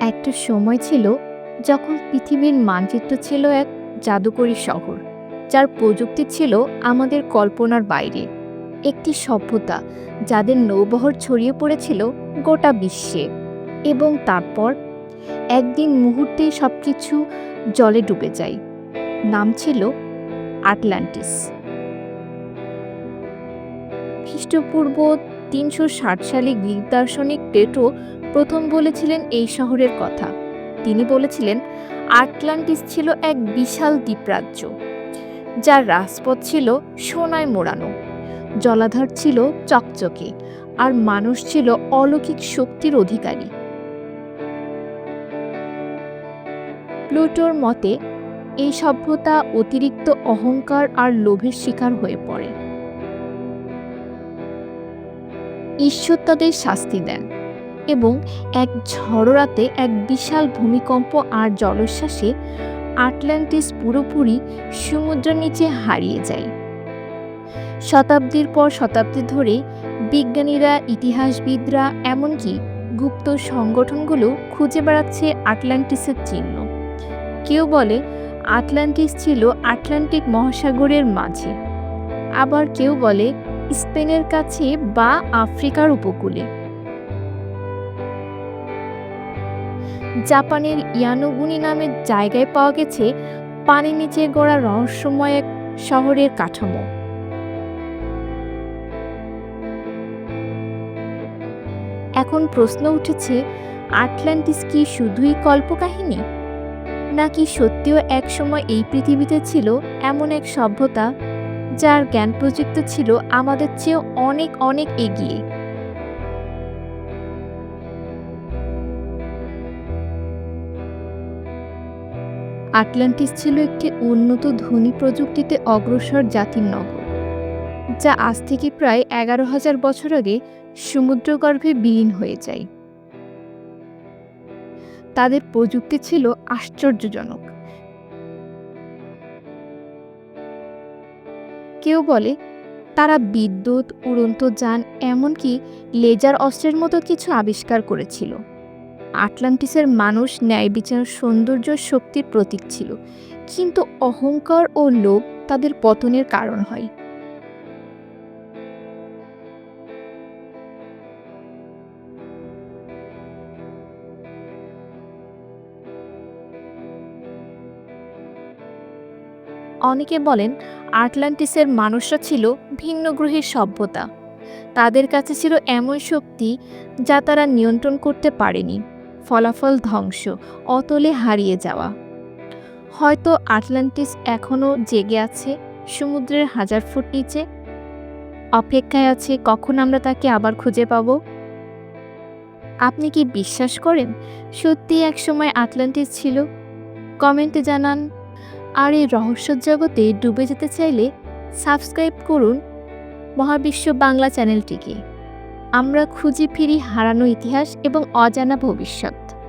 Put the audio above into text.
একটা সময় ছিল যখন পৃথিবীর মানচিত্র ছিল এক জাদুকরী শহর, যার প্রযুক্তি ছিল আমাদের কল্পনার বাইরে। একটি সভ্যতা যাদের নৌবহর ছড়িয়ে পড়েছিল গোটা বিশ্বে এবং তারপর একদিন মুহূর্তেই সব কিছু জলে ডুবে যায়। নাম ছিল আটলান্টিস। খ্রিস্টপূর্ব তিনশো ষাট সালে গ্রিক দার্শনিক প্লেটো প্রথম বলেছিলেন এই শহরের কথা। তিনি বলেছিলেন, আটলান্টিস ছিল এক বিশাল দ্বীপরাজ্য, যার রাজপথ ছিল সোনায় মোড়ানো। জলাধার ছিল চকচকে, আর মানুষ ছিল অলৌকিক শক্তির অধিকারী। প্লুটোর মতে, এই সভ্যতা অতিরিক্ত অহংকার আর লোভের শিকার হয়ে পড়ে। ঈশ্বর তাদের শাস্তি দেন এবং এক ঝড়ো রাতে এক বিশাল ভূমিকম্প আর জলোচ্ছ্বাসে আটলান্টিস পুরোপুরি সমুদ্রের নিচে হারিয়ে যায়। শতাব্দীর পর শতাব্দী ধরে বিজ্ঞানীরা, ইতিহাসবিদরা, এমনকি গুপ্ত সংগঠনগুলো খুঁজে বেড়াচ্ছে আটলান্টিসের চিহ্ন। কেউ বলে আটলান্টিস ছিল আটলান্টিক মহাসাগরের মাঝে, আবার কেউ বলে স্পেনের কাছে বা আফ্রিকার উপকূলে। জাপানের ইয়ানোগুনি নামের জায়গায় পাওয়া গেছে পানির নিচে গড়া রহস্যময় এক শহরের কাঠামো। এখন প্রশ্ন উঠেছে, আটলান্টিস কি শুধুই কল্পকাহিনী? নাকি সত্যিও একসময় এই পৃথিবীতে ছিল এমন এক সভ্যতা যার জ্ঞান প্রযুক্তি ছিল আমাদের চেয়েও অনেক অনেক এগিয়ে। আটলান্টিস ছিল একটি উন্নত ধনী প্রযুক্তিতে অগ্রসর জাতির নগর, যা আজ থেকে প্রায় এগারো হাজার বছর আগে সমুদ্রগর্ভে বিলীন হয়ে যায়। তাদের প্রযুক্তি ছিল আশ্চর্যজনক। কেউ বলে, তারা বিদ্যুৎ, উড়ন্ত যান, এমনকি লেজার অস্ত্রের মতো কিছু আবিষ্কার করেছিল। আটলান্টিসের মানুষ ন্যায় বিচার সৌন্দর্য শক্তির প্রতীক ছিল। কিন্তু অহংকার ও লোভ তাদের পতনের কারণ হয়। অনেকে বলেন, আটলান্টিসের মানুষরা ছিল ভিন্ন গ্রহের সভ্যতা। তাদের কাছে ছিল এমন শক্তি যা তারা নিয়ন্ত্রণ করতে পারেনি। ফলাফল ধ্বংস, অতলে হারিয়ে যাওয়া। হয়তো আটলান্টিস এখনও জেগে আছে, সমুদ্রের হাজার ফুট নিচে। অপেক্ষায় আছে, কখন আমরা তাকে আবার খুঁজে পাব? আপনি কি বিশ্বাস করেন সত্যি একসময় আটলান্টিস ছিল? কমেন্টে জানান। আর এই রহস্য জগতে ডুবে যেতে চাইলে সাবস্ক্রাইব করুন মহাবিশ্ব বাংলা চ্যানেলটিকে। আমরা খুঁজে ফিরি হারানো ইতিহাস এবং অজানা ভবিষ্যৎ।